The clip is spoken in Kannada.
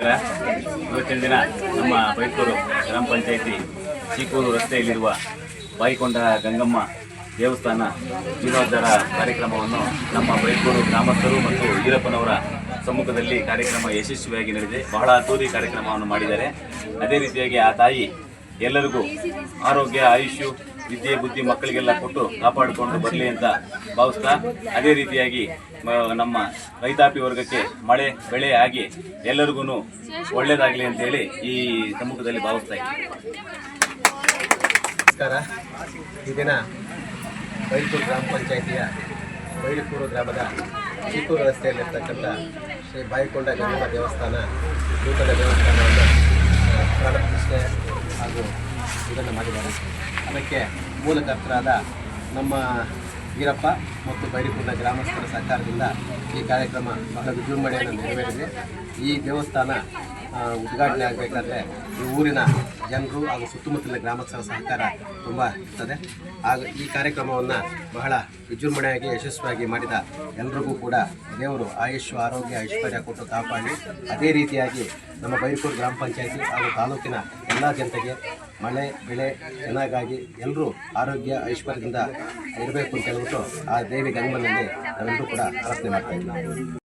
ಇವತ್ತಿನ ದಿನ ನಮ್ಮ ಬೈಕೂರು ಗ್ರಾಮ ಪಂಚಾಯಿತಿ ಚಿಕ್ಕೂರು ರಸ್ತೆಯಲ್ಲಿರುವ ಬಾಯಿಕೊಂಡ ಗಂಗಮ್ಮ ದೇವಸ್ಥಾನ ಜೀರ್ಣೋದ್ಧಾರ ಕಾರ್ಯಕ್ರಮವನ್ನು ನಮ್ಮ ಬೈಕೂರು ಗ್ರಾಮಸ್ಥರು ಮತ್ತು ಈರಪ್ಪನವರ ಸಮ್ಮುಖದಲ್ಲಿ ಕಾರ್ಯಕ್ರಮ ಯಶಸ್ವಿಯಾಗಿ ನಡೆದಿದೆ. ಬಹಳ ಅದ್ದೂರಿ ಕಾರ್ಯಕ್ರಮವನ್ನು ಮಾಡಿದ್ದಾರೆ. ಅದೇ ರೀತಿಯಾಗಿ ಆ ತಾಯಿ ಎಲ್ಲರಿಗೂ ಆರೋಗ್ಯ, ಆಯುಷ್ಯು ವಿದ್ಯೆ, ಬುದ್ಧಿ ಮಕ್ಕಳಿಗೆಲ್ಲ ಕೊಟ್ಟು ಕಾಪಾಡಿಕೊಂಡು ಬರಲಿ ಅಂತ ಭಾವಿಸ್ತಾ ಅದೇ ರೀತಿಯಾಗಿ ನಮ್ಮ ರೈತಾಪಿ ವರ್ಗಕ್ಕೆ ಮಳೆ, ಬೆಳೆ ಆಗಿ ಎಲ್ಲರಿಗೂ ಒಳ್ಳೇದಾಗಲಿ ಅಂತೇಳಿ ಈ ಸಮ್ಮುಖದಲ್ಲಿ ಭಾವಿಸ್ತಾ ಇದ್ದೀನಿ. ನಮಸ್ಕಾರ. ಈ ದಿನ ಬೈಲೂರು ಗ್ರಾಮ ಪಂಚಾಯಿತಿಯ ಬೈಲೂರು ಗ್ರಾಮದ ಚಿತ್ತೂರು ರಸ್ತೆಯಲ್ಲಿರ್ತಕ್ಕಂಥ ಶ್ರೀ ಬಾಯಿಕೊಂಡ ಗಂಗಮ್ಮ ದೇವಸ್ಥಾನ, ನೂತನ ದೇವಸ್ಥಾನವನ್ನು ಪ್ರಾಣ ಹಾಗೂ ಇದನ್ನು ಮಾಡಿದ್ದಾರೆ. ಅದಕ್ಕೆ ಮೂಲಕರ್ತರಾದ ನಮ್ಮ ವೀರಪ್ಪ ಮತ್ತು ಬೈರಿಕೂರಿನ ಗ್ರಾಮಸ್ಥರ ಸಹಕಾರದಿಂದ ಈ ಕಾರ್ಯಕ್ರಮ ಬಹಳ ವಿಜೃಂಭಣೆಯನ್ನು ನೆರವೇರಿದೆ. ಈ ದೇವಸ್ಥಾನ ಉದ್ಘಾಟನೆ ಆಗಬೇಕಾದ್ರೆ ಈ ಊರಿನ ಜನರು ಹಾಗೂ ಸುತ್ತಮುತ್ತಲಿನ ಗ್ರಾಮಸ್ಥರ ಸಹಕಾರ ತುಂಬ ಇರ್ತದೆ. ಹಾಗೂ ಈ ಕಾರ್ಯಕ್ರಮವನ್ನು ಬಹಳ ವಿಜೃಂಭಣೆಯಾಗಿ, ಯಶಸ್ವಿಯಾಗಿ ಮಾಡಿದ ಎಲ್ರಿಗೂ ಕೂಡ ದೇವರು ಆಯುಷ್ ಆರೋಗ್ಯ, ಐಶ್ವರ್ಯ ಕೊಟ್ಟು ಕಾಪಾಡಿ. ಅದೇ ರೀತಿಯಾಗಿ ನಮ್ಮ ಬೈರ್ಪುರ್ ಗ್ರಾಮ ಪಂಚಾಯತಿ ಹಾಗೂ ತಾಲೂಕಿನ ಎಲ್ಲ ಜನತೆಗೆ ಮಳೆ, ಬೆಳೆ ಚೆನ್ನಾಗಾಗಿ ಎಲ್ಲರೂ ಆರೋಗ್ಯ, ಐಶ್ವರ್ಯದಿಂದ ಇರಬೇಕು ಅಂತ ಹೇಳ್ಬಿಟ್ಟು ಆ ದೇವಿ ಗಂಗಮ್ಮನಲ್ಲಿ ನಾವೆಲ್ಲರೂ ಕೂಡ ಪ್ರಾರ್ಥನೆ ಮಾಡ್ತಾ ಇದ್ದೀವಿ